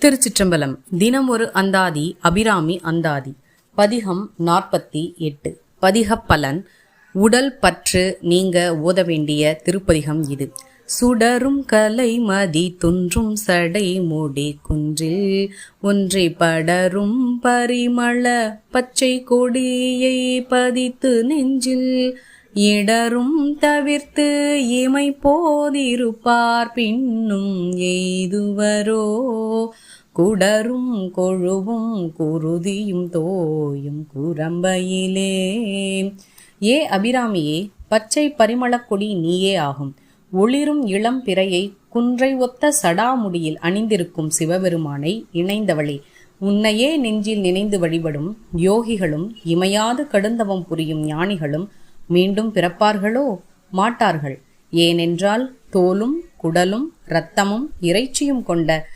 திருச்சிற்றம்பலம். தினம் ஒரு அந்தாதி அபிராமி அந்தாதி. பதிகம் நாற்பத்தி எட்டு. பதிக பலன் உடல் பற்று நீங்க ஓத வேண்டிய திருப்பதிகம் இது. சுடரும் கலை மதி துன்றும் சடை மூடி குன்றில் ஒன்றை படரும் பரிமள பச்சை கொடியை பதித்து நெஞ்சில் இடரும் தவிர்த்து இமை போதிருப்பார். பின்னும் எய்துவரோ? குடரும் கொழுவும் குருதியும் தோயும் குரம்பையிலே. ஏ அபிராமியே பச்சை பரிமளக் கொடி நீயே ஆகும். ஒளிரும் இளம் பிறையை குன்றை ஒத்த சடாமுடியில் அணிந்திருக்கும் சிவபெருமானை இணைந்தவளே. உன்னையே நெஞ்சில் நினைந்து வழிபடும் யோகிகளும் இமையாது கடுந்தவம் புரியும் ஞானிகளும் மீண்டும் பிறப்பார்களோ? மாட்டார்கள். ஏனென்றால் தோலும் குடலும் இரத்தமும் இறைச்சியும் கொண்ட